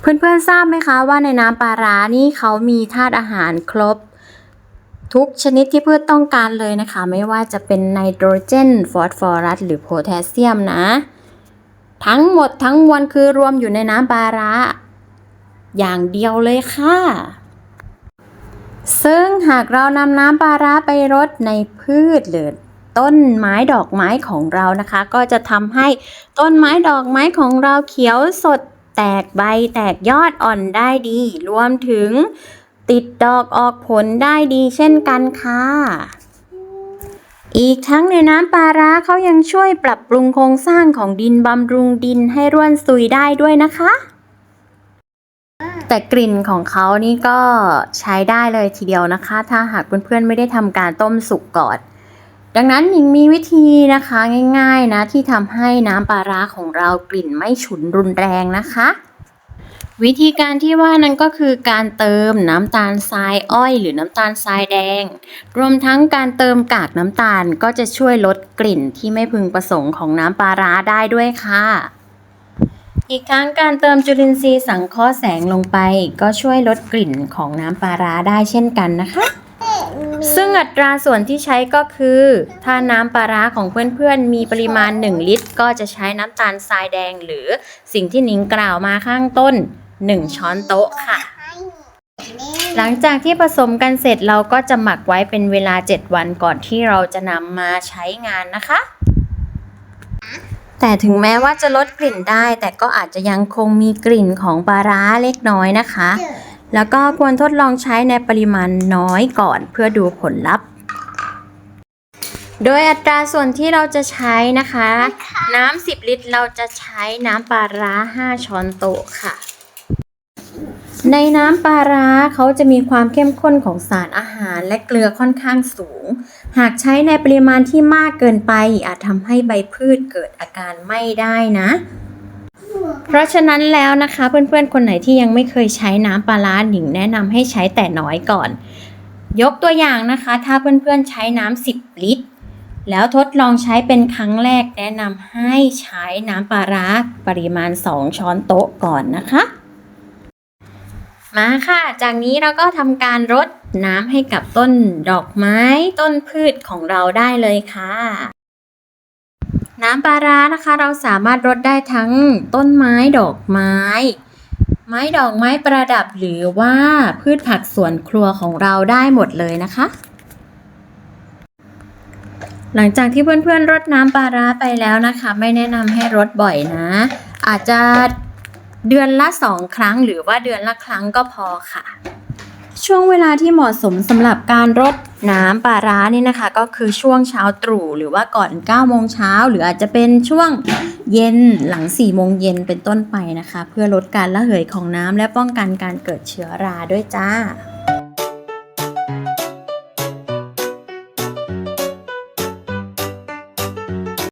เพื่อนๆทราบไหมคะว่าในน้ำปลาร้านี่เขามีธาตุอาหารครบ ทุกชนิดที่พืชต้องการเลยนะคะ ไม่ว่าจะเป็นไนโตรเจน ฟอสฟอรัส หรือโพแทสเซียมนะ ทั้งหมดทั้งมวลคือรวมอยู่ในน้ำปลาร้า อย่างเดียวเลยค่ะ ซึ่งหากเรานำน้ำปลาร้าไปรดในพืชหรือต้นไม้ดอกไม้ของเรานะคะ ก็จะทำให้ต้นไม้ดอกไม้ของเราเขียวสด แตกใบแตกยอดอ่อนได้ดี รวมถึงติดดอกออกผลได้ดีเช่นกันค่ะ อีกทั้งในน้ำปลาร้าเขายังช่วยปรับปรุงโครงสร้างของดินบำรุงดินให้ร่วนซุยได้ด้วยนะคะ แต่กลิ่นของเขานี่ก็ใช้ได้เลยทีเดียวนะคะ ถ้าหากเพื่อนๆไม่ได้ทำการต้มสุกก่อน ดังนั้นหญิงมีวิธีนะคะง่ายๆนะที่ทำให้น้ำปลาร้าของเรากลิ่นไม่ฉุนรุนแรงนะคะ วิธีการที่ว่านั้นก็คือการเติมน้ำตาลทรายอ้อย หรือน้ำตาลทรายแดง รวมทั้งการเติมกากน้ำตาลก็จะช่วยลดกลิ่นที่ไม่พึงประสงค์ของน้ำปลาร้าได้ด้วยค่ะอีกทั้งการเติมจุลินทรีย์สังเคราะห์แสงลงไป ก็ช่วยลดกลิ่นของน้ำปลาร้าได้เช่นกันนะคะ ซึ่งอัตราส่วนที่ใช้ก็คือ ถ้าน้ำปลาร้าของเพื่อนๆ มีปริมาณ 1 ลิตร ก็จะใช้น้ำตาลทรายแดงหรือสิ่งที่นิ้งกล่าวมาข้างต้น 1 ช้อนโต๊ะค่ะ หลังจากที่ผสมกันเสร็จเราก็จะหมักไว้เป็นเวลา 7 วันก่อนที่เราจะนำมาใช้งานนะคะ แต่ถึงแม้ว่าจะลดกลิ่นได้ แต่ก็อาจจะยังคงมีกลิ่นของปลาร้าเล็กน้อยนะคะ แล้วก็ควรทดลองใช้ในปริมาณน้อยก่อนเพื่อดูผลลัพธ์ โดยอัตราส่วนที่เราจะใช้นะคะ น้ำ10 ลิตรเราจะใช้น้ำปลาร้า 5 ช้อนโต๊ะค่ะ ในน้ำปลาร้าเขาจะมีความเข้มข้นของสารอาหารและเกลือค่อนข้างสูง หากใช้ในปริมาณที่มากเกินไปอาจทำให้ใบพืชเกิดอาการไม่ได้นะ เพราะฉะนั้นแล้วนะคะ เพื่อนๆ คนไหนที่ยังไม่เคยใช้น้ำปลาร้าหนิงแนะนำให้ใช้แต่น้อยก่อน ยกตัวอย่างนะคะ ถ้าเพื่อนๆใช้น้ำ10 ลิตร แล้วทดลองใช้เป็นครั้งแรกแนะนำให้ใช้น้ำปลาร้าปริมาณ 2 ช้อนโต๊ะก่อนนะคะ มาค่ะ จากนี้เราก็ทำการรดน้ำให้กับต้นดอกไม้ต้นพืชของเราได้เลยค่ะ น้ำปลาร้านะคะ เราสามารถรดได้ทั้งต้นไม้ดอกไม้ ไม้ดอกไม้ประดับหรือว่าพืชผักสวนครัวของเราได้หมดเลยนะคะ หลังจากที่เพื่อนๆรดน้ำปลาร้าไปแล้วนะคะ ไม่แนะนำให้รดบ่อยนะ อาจจะเดือนละสองครั้งหรือว่าเดือนละครั้งก็พอค่ะ ช่วงเวลาที่เหมาะสมสำหรับการรดน้ำปลาร้านี่นะคะ ก็คือช่วงเช้าตรู่หรือว่าก่อน9โมงเช้าหรืออาจจะเป็นช่วงเย็นหลัง4โมงเย็นเป็นต้นไปนะคะ เพื่อลดการระเหยของน้ำและป้องกันการเกิดเชื้อราด้วยจ้า